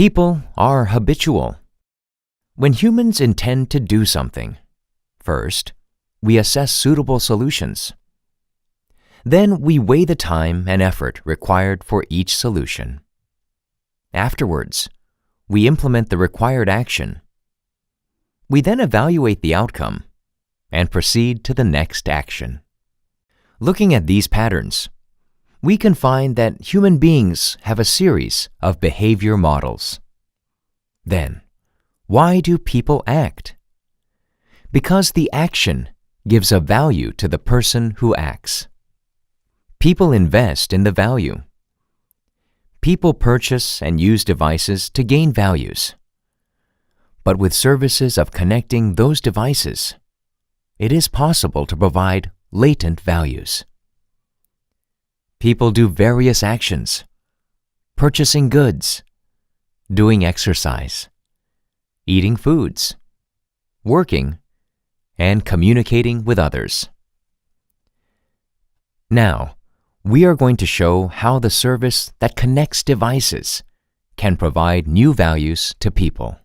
People are habitual. When humans intend to do something, first, we assess suitable solutions. Then we weigh the time and effort required for each solution. Afterwards, we implement the required action. We then evaluate the outcome and proceed to the next action. Looking at these patterns, we can find that human beings have a series of behavior models. Then, why do people act? Because the action gives a value to the person who acts. People invest in the value. People purchase and use devices to gain values. But with services of connecting those devices, it is possible to provide latent values. People do various actions. Purchasing goods, doing exercise, eating foods, working, and communicating with others. Now, we are going to show how the service that connects devices can provide new values to people.